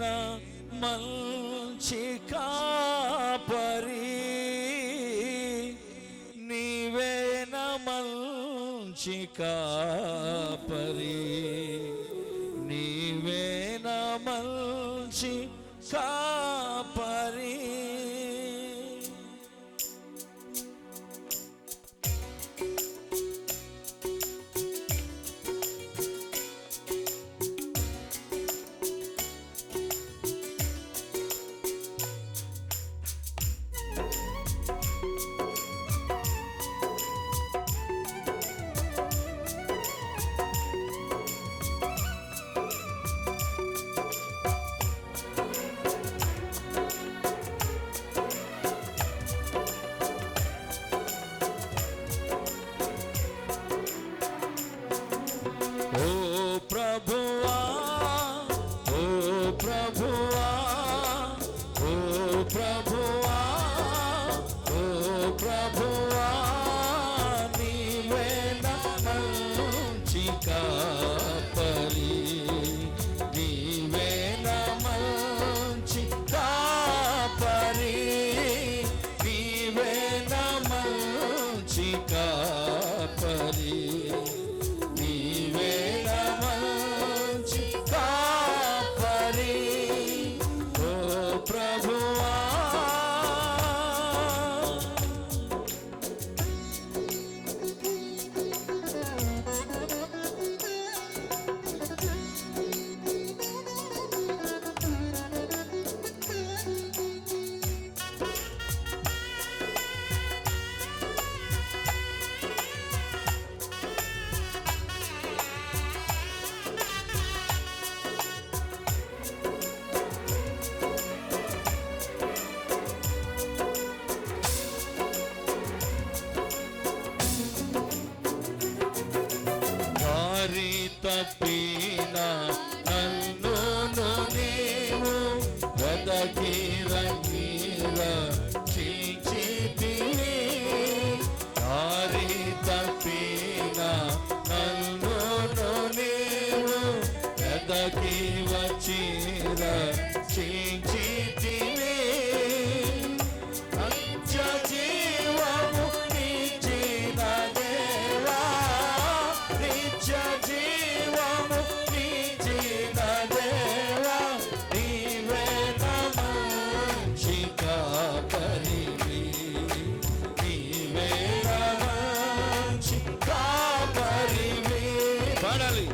ఈయన మంచి కాపరి నీవేన మంచి కాపరి నీవేన మంచి కాపరి. బట్టిన నన్ను నీవు బ్రతకి రంగీల చీచితి దారి తప్పిన నన్ను నీవు బ్రతకి వచ్చిన చీ Para ali.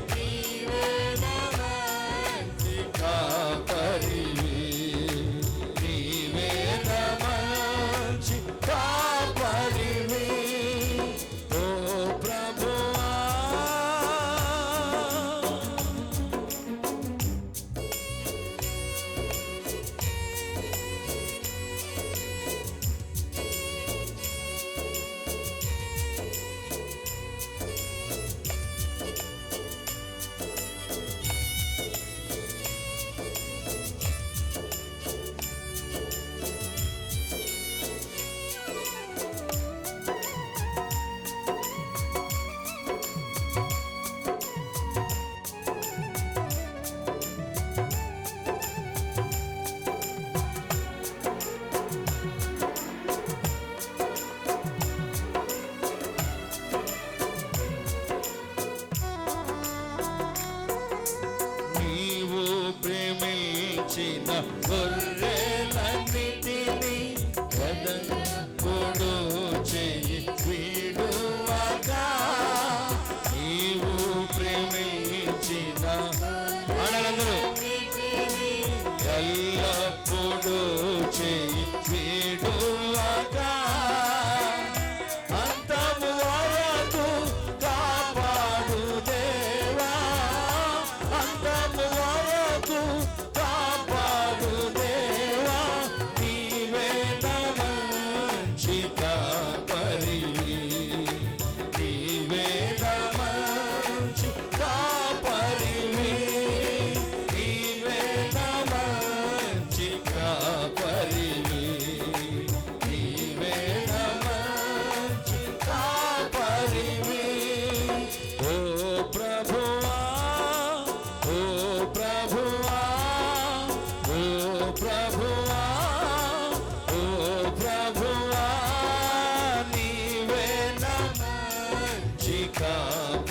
I love you. de.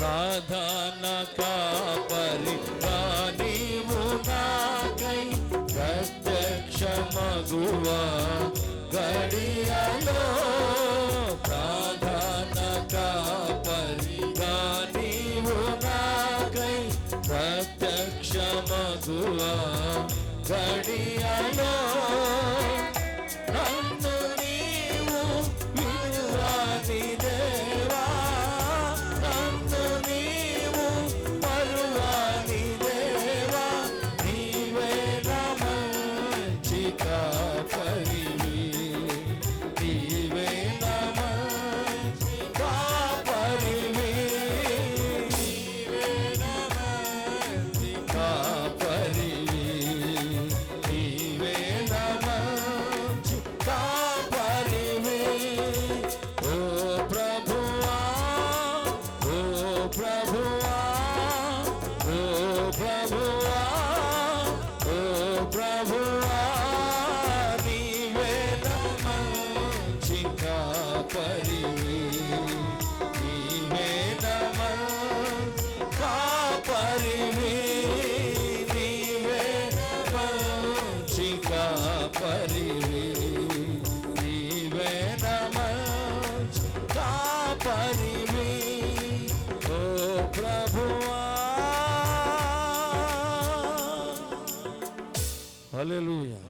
సాధాన కాపరి నీవు నాకై ప్రత్యక్షమగువా గడియ కాపరివి నీవే నమ కాపరివి ఓ ప్రభువా హల్లెలూయా